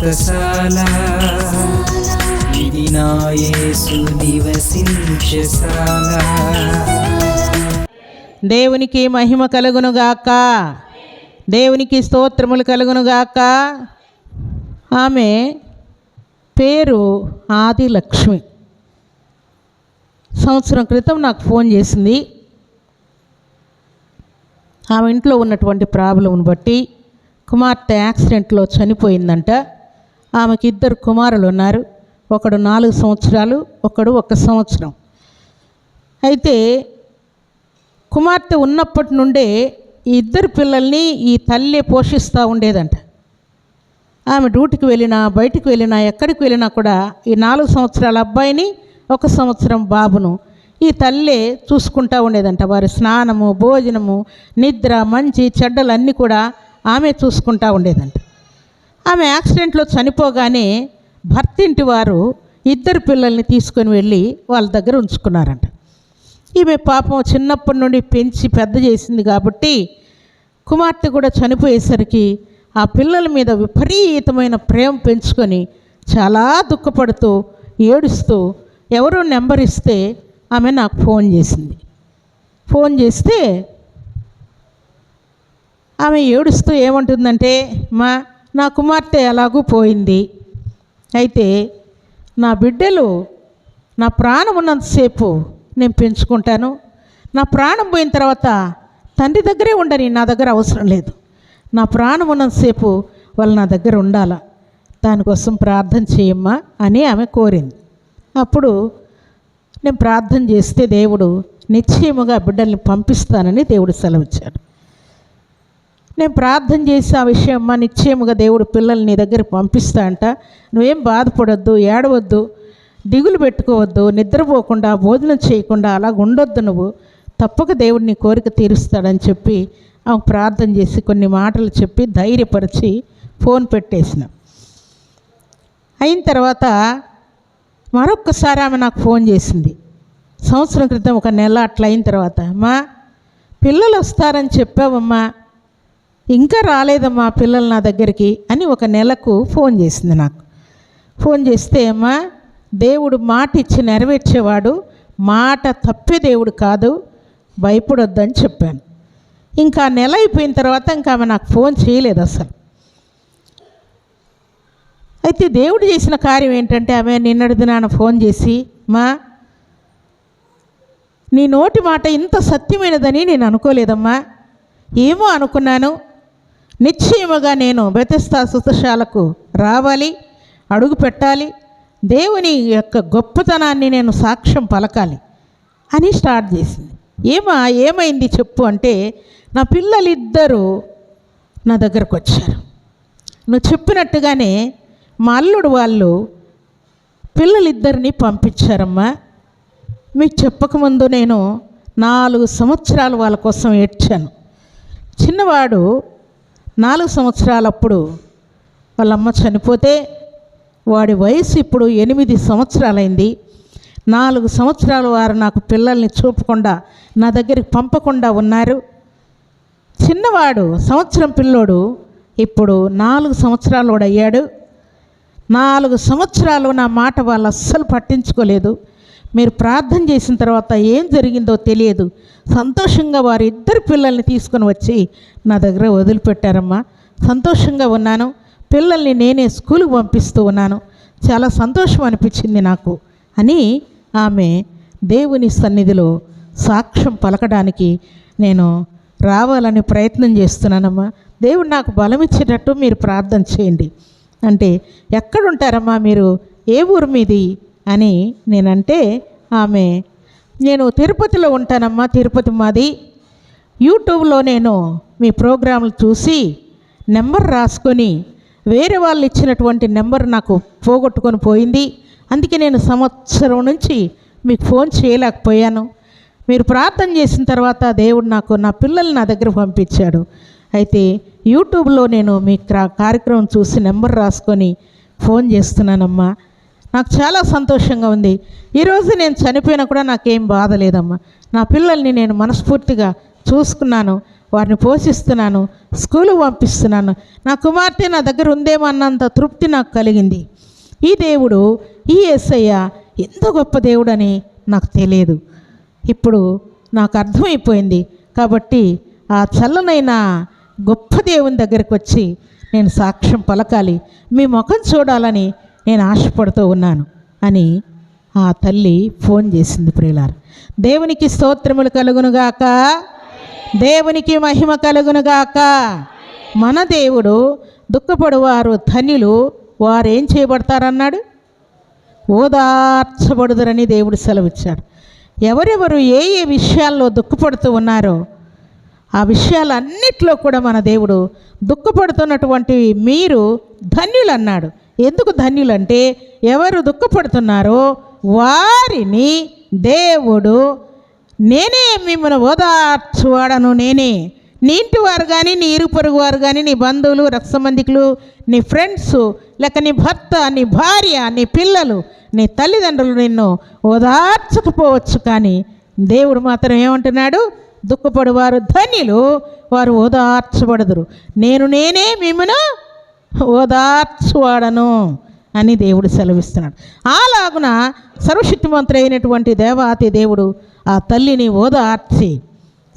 వ్రతశాల ఇది నా నివసించశాల దేవునికి మహిమ కలుగునుగాక దేవునికి స్తోత్రములు కలుగునుగాక ఆమె పేరు ఆది లక్ష్మి సంవత్సరం క్రితం నాకు ఫోన్ చేసింది. ఆమె ఇంట్లో ఉన్నటువంటి ప్రాబ్లంను బట్టి కుమార్తె యాక్సిడెంట్లో చనిపోయిందంట. ఆమెకి ఇద్దరు కుమారులు ఉన్నారు ఒకడు నాలుగు సంవత్సరాలు ఒకడు ఒక సంవత్సరం. అయితే కుమార్తె ఉన్నప్పటి నుండే ఈ ఇద్దరు పిల్లల్ని ఈ తల్లి పోషిస్తూ ఉండేదంట. ఆమె డ్యూటీకి వెళ్ళినా బయటికి వెళ్ళినా ఎక్కడికి వెళ్ళినా కూడా ఈ నాలుగు సంవత్సరాల అబ్బాయిని ఒక సంవత్సరం బాబును ఈ తల్లే చూసుకుంటూ ఉండేదంట. వారి స్నానము భోజనము నిద్ర మంచి చెడ్డలు అన్నీ కూడా ఆమె చూసుకుంటూ ఉండేదంట. ఆమె యాక్సిడెంట్లో చనిపోగానే భర్తింటి వారు ఇద్దరు పిల్లల్ని తీసుకొని వెళ్ళి వాళ్ళ దగ్గర ఉంచుకున్నారంట. ఈమె పాపం చిన్నప్పటి నుండి పెంచి పెద్ద చేసింది కాబట్టి కుమార్తె కూడా చనిపోయేసరికి ఆ పిల్లల మీద విపరీతమైన ప్రేమ పెంచుకొని చాలా దుఃఖపడుతూ ఏడుస్తూ ఎవరో నెంబర్ ఇస్తే ఆమె నాకు ఫోన్ చేసింది. ఫోన్ చేస్తే ఆమె ఏడుస్తూ ఏమంటుందంటే మా నా కుమార్తె ఎలాగూ పోయింది. అయితే నా బిడ్డలు నా ప్రాణం ఉన్నంతసేపు నేను పెంచుకుంటాను. నా ప్రాణం పోయిన తర్వాత తండ్రి దగ్గరే ఉండని నా దగ్గర అవసరం లేదు. నా ప్రాణం ఉన్నంతసేపు వాళ్ళు నా దగ్గర ఉండాల. దానికోసం ప్రార్థన చేయమ్మా అని ఆమె కోరింది. అప్పుడు నేను ప్రార్థన చేస్తే దేవుడు నిశ్చయముగా బిడ్డల్ని పంపిస్తానని దేవుడు సెలవిచ్చాడు. నేను ప్రార్థన చేసి ఆ విషయం అమ్మ నిశ్చయముగా దేవుడు పిల్లల్ని నీ దగ్గర పంపిస్తా అంట. నువ్వేం బాధపడొద్దు ఏడవద్దు దిగులు పెట్టుకోవద్దు నిద్రపోకుండా భోజనం చేయకుండా అలా ఉండొద్దు నువ్వు. తప్పక దేవుడు నీ కోరిక తీరుస్తాడని చెప్పి ఆమె ప్రార్థన చేసి కొన్ని మాటలు చెప్పి ధైర్యపరిచి ఫోన్ పెట్టేసిన. అయిన తర్వాత మరొక్కసారి ఆమె నాకు ఫోన్ చేసింది. సంవత్సరం క్రితం ఒక నెల అట్లా అయిన తర్వాత అమ్మా పిల్లలు వస్తారని చెప్పావమ్మా. ఇంకా రాలేదమ్మా పిల్లలు నా దగ్గరికి అని ఒక నెలకు ఫోన్ చేసింది నాకు. ఫోన్ చేస్తే అమ్మా దేవుడు మాట ఇచ్చి నెరవేర్చేవాడు మాట తప్పే దేవుడు కాదు భయపడొద్దని చెప్పాను. ఇంకా నెల అయిపోయిన తర్వాత ఇంకా ఆమె నాకు ఫోన్ చేయలేదు అసలు. అయితే దేవుడు చేసిన కార్యం ఏంటంటే ఆమె నిన్నటి దినాన ఫోన్ చేసి మా నీ నోటి మాట ఇంత సత్యమైనదని నేను అనుకోలేదమ్మా. ఏమో అనుకున్నాను నిశ్చయముగా నేను బెతస్తా సుతశాలకు రావాలి అడుగు పెట్టాలి దేవుని యొక్క గొప్పతనాన్ని నేను సాక్ష్యం పలకాలి అని స్టార్ట్ చేసింది. ఏమా ఏమైంది చెప్పు అంటే నా పిల్లలిద్దరూ నా దగ్గరకు వచ్చారు. నువ్వు చెప్పినట్టుగానే మా అల్లుడు వాళ్ళు పిల్లలిద్దరిని పంపించారమ్మా. మీకు చెప్పకముందు నేను నాలుగు సంవత్సరాలు వాళ్ళ కోసం ఏడ్చాను. చిన్నవాడు నాలుగు సంవత్సరాలప్పుడు వాళ్ళమ్మ చనిపోతే వాడి వయసు ఇప్పుడు ఎనిమిది సంవత్సరాలైంది. నాలుగు సంవత్సరాలు వారు నాకు పిల్లల్ని చూపకుండా నా దగ్గరికి పంపకుండా ఉన్నారు. చిన్నవాడు సంవత్సరం పిల్లోడు ఇప్పుడు నాలుగు సంవత్సరాలు అయ్యాడు. నాలుగు సంవత్సరాలు నా మాట వాళ్ళు అస్సలు పట్టించుకోలేదు. మీరు ప్రార్థన చేసిన తర్వాత ఏం జరిగిందో తెలియదు. సంతోషంగా వారి ఇద్దరు పిల్లల్ని తీసుకొని వచ్చి నా దగ్గర వదిలిపెట్టారమ్మా. సంతోషంగా ఉన్నాను. పిల్లల్ని నేనే స్కూల్కి పంపిస్తూ ఉన్నాను. చాలా సంతోషం అనిపించింది నాకు. అని ఆమె దేవుని సన్నిధిలో సాక్ష్యం పలకడానికి నేను రావాలని ప్రయత్నం చేస్తున్నానమ్మా. దేవుడు నాకు బలం ఇచ్చేటట్టు మీరు ప్రార్థన చేయండి. అంటే ఎక్కడుంటారమ్మా మీరు? ఏ ఊరు మీది? అని నేనంటే ఆమె నేను తిరుపతిలో ఉంటానమ్మా తిరుపతి మాది. యూట్యూబ్లో నేను మీ ప్రోగ్రాంలు చూసి నెంబర్ రాసుకొని వేరే వాళ్ళు ఇచ్చినటువంటి నెంబర్ నాకు పోగొట్టుకొని పోయింది. అందుకే నేను సంవత్సరం నుంచి మీకు ఫోన్ చేయలేకపోయాను. మీరు ప్రార్థన చేసిన తర్వాత దేవుడు నాకు నా పిల్లల్ని నా దగ్గర పంపించాడు. అయితే యూట్యూబ్లో నేను మీ క్రా- కార్యక్రమం చూసి నెంబర్ రాసుకొని ఫోన్ చేస్తున్నానమ్మా. నాకు చాలా సంతోషంగా ఉంది. ఈరోజు నేను చనిపోయినా కూడా నాకేం బాధ లేదమ్మా. నా పిల్లల్ని నేను మనస్ఫూర్తిగా చూసుకున్నాను వారిని పోషిస్తున్నాను స్కూలు పంపిస్తున్నాను. నా కుమార్తె నా దగ్గర ఉందేమో అన్నంత తృప్తి నాకు కలిగింది. ఈ దేవుడు ఈ ఎస్ఐ ఎంత గొప్ప దేవుడని నాకు తెలియదు. ఇప్పుడు నాకు అర్థమైపోయింది. కాబట్టి ఆ చల్లనైన గొప్ప దేవుని దగ్గరికి వచ్చి నేను సాక్ష్యం పలకాలి. మీ ముఖం చూడాలని నేను ఆశపడుతూ ఉన్నాను అని ఆ తల్లి ఫోన్ చేసింది ప్రియులారు. దేవునికి స్తోత్రములు కలుగునుగాక దేవునికి మహిమ కలుగునుగాక మన దేవుడు దుఃఖపడువారు ధన్యులు వారు ఏం చేయబడతారన్నాడు? ఓదార్చబడుదరని దేవుడు సెలవిచ్చాడు. ఎవరెవరు ఏ ఏ విషయాల్లో దుఃఖపడుతూ ఉన్నారో ఆ విషయాలన్నిట్లో కూడా మన దేవుడు దుఃఖపడుతున్నటువంటి మీరు ధన్యులు అన్నాడు ఎందుకు ధన్యులంటే ఎవరు దుఃఖపడుతున్నారో వారిని దేవుడు నేనే మిమ్మల్ని ఓదార్చువాడను నేనే. నీ ఇంటి వారు కానీ నీ ఇరు పొరుగు వారు కానీ నీ బంధువులు రక్త సంబంధికులు నీ ఫ్రెండ్స్ లేక నీ భర్త నీ భార్య నీ పిల్లలు నీ తల్లిదండ్రులు నిన్ను ఓదార్చకపోవచ్చు కానీ దేవుడు మాత్రం ఏమంటున్నాడు? దుఃఖపడువారు ధన్యులు వారు ఓదార్చబడదురు. నేను నేనే మిమ్మను ఓదార్చువాడను అని దేవుడు సెలవిస్తున్నాడు. అలాగున సర్వశక్తిమంతుడు అయినటువంటి దేవాతి దేవుడు ఆ తల్లిని ఓదార్చి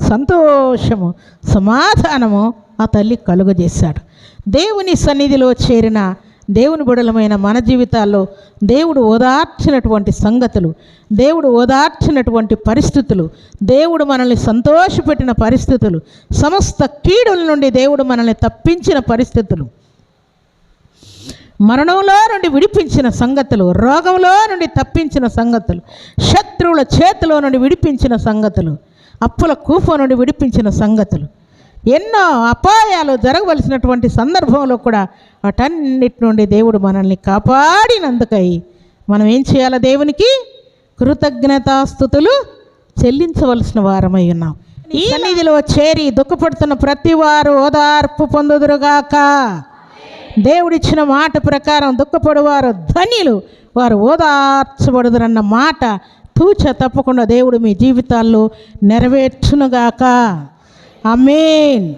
సంతోషము సమాధానము ఆ తల్లి కలుగజేశాడు. దేవుని సన్నిధిలో చేరిన దేవుని బుడలమైన మన జీవితాల్లో దేవుడు ఓదార్చినటువంటి సంగతులు దేవుడు ఓదార్చినటువంటి పరిస్థితులు దేవుడు మనల్ని సంతోషపెట్టిన పరిస్థితులు సమస్త కీడుల నుండి దేవుడు మనల్ని తప్పించిన పరిస్థితులు మరణంలో నుండి విడిపించిన సంగతులు రోగంలో నుండి తప్పించిన సంగతులు శత్రువుల చేతిలో నుండి విడిపించిన సంగతులు అప్పుల కూఫ నుండి విడిపించిన సంగతులు. ఎన్నో అపాయాలు జరగవలసినటువంటి సందర్భంలో కూడా వాటన్నిటి నుండి దేవుడు మనల్ని కాపాడినందుకై మనం ఏం చేయాలి దేవునికి? కృతజ్ఞతాస్థుతులు చెల్లించవలసిన వారమై ఉన్నాం. ఈ సన్నిధిలో చేరి దుఃఖపడుతున్న ప్రతి వారు ఓదార్పు పొందుదురుగాక. దేవుడిచ్చిన మాట ప్రకారం దుఃఖపడేవారు ధనిలు వారు ఓదార్చబడుదరన్న మాట తూచ తప్పకుండా దేవుడు మీ జీవితాల్లో నెరవేర్చునుగాక. అమేన్